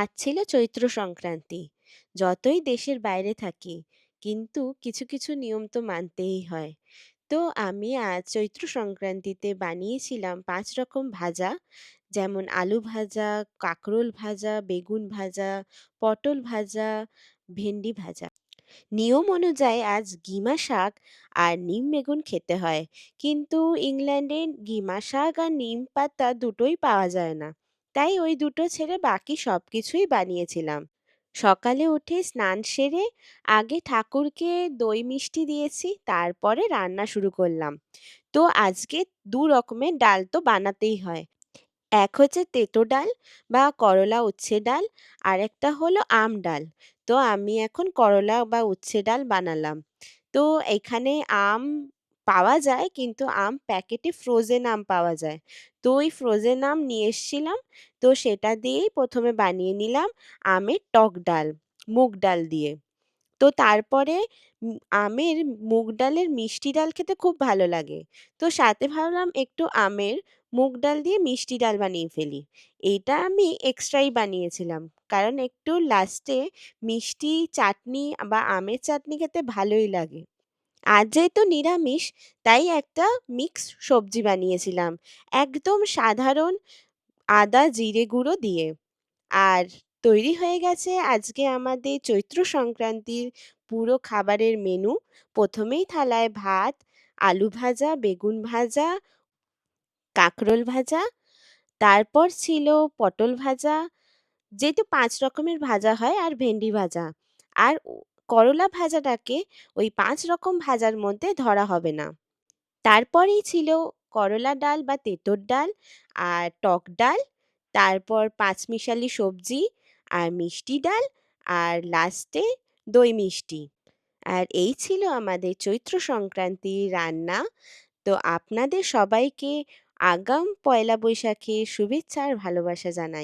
আজ ছিল চৈত্র সংক্রান্তি। যতই দেশের বাইরে থাকি, কিন্তু কিছু কিছু নিয়ম তো মানতেই হয়। তো আমি আজ চৈত্র সংক্রান্তিতে বানিয়েছিলাম পাঁচ রকম ভাজা, যেমন আলু ভাজা, কাঁকরোল ভাজা, বেগুন ভাজা, পটল ভাজা, ভেন্ডি ভাজা। নিয়ম অনুযায়ী আজ গিমা শাক আর নিম বেগুন খেতে হয়। কিন্তু ইংল্যান্ডে গিমা শাক আর নিম পাতা দুটোই পাওয়া যায় না। তাই ওই দুটো ছেড়ে বাকি সব কিছুই বানিয়েছিলাম। সকালে উঠে স্নান সেরে আগে ঠাকুরকে দই মিষ্টি দিয়েছি, তারপরে রান্না শুরু করলাম। তো আজকে দু রকমের ডাল তো বানাতেই হয়। এক হচ্ছে তেঁতো ডাল বা করলা উচ্ছে ডাল আর একটা হলো আম ডাল। তো আমি এখন করলা বা উচ্ছে ডাল বানালাম। তো এখানে আম পাওয়া যায় কিন্তু আম প্যাকেটে ফ্রোজেন আম পাওয়া যায়। তো ওই ফ্রোজেন আম নিয়ে এসছিলাম, তো সেটা দিয়েই প্রথমে বানিয়ে নিলাম আমের টক ডাল, মুগ ডাল দিয়ে। তো তারপরে আমের মুগ ডালের মিষ্টি ডাল খেতে খুব ভালো লাগে। তো সাথে ভাবলাম একটু আমের মুগ ডাল দিয়ে মিষ্টি ডাল বানিয়ে ফেলি। এইটা আমি এক্সট্রাই বানিয়েছিলাম। কারণ একটু লাস্টে মিষ্টি চাটনি বা আমের চাটনি খেতে ভালোই লাগে। আজ যেহেতু নিরামিষ, তাই একটা মিক্স সবজি বানিয়েছিলাম। একদম সাধারণ আদা জিরে গুঁড়ো দিয়ে। আর তৈরি হয়ে গেছে আজকে আমাদের চৈত্র সংক্রান্তির পুরো খাবারের মেনু প্রথমেই থালায় ভাত, আলু ভাজা, বেগুন ভাজা, কাঁকরোল ভাজা, তারপর ছিল পটল ভাজা, যেহেতু পাঁচ রকমের ভাজা হয় আর ভেন্ডি ভাজা। আর করলা ভাজাটাকে ওই পাঁচ রকম ভাজার মধ্যে ধরা হবে না। তারপরেই ছিল করলা ডাল বা তেঁতুর ডাল আর টক ডাল, তারপর পাঁচমিশালি সবজি আর মিষ্টি ডাল আর লাস্টে দই মিষ্টি। আর এই ছিল আমাদের চৈত্র সংক্রান্তির রান্না। তো আপনাদের সবাইকে আগাম পয়লা বৈশাখে শুভেচ্ছা আর ভালোবাসা জানাই।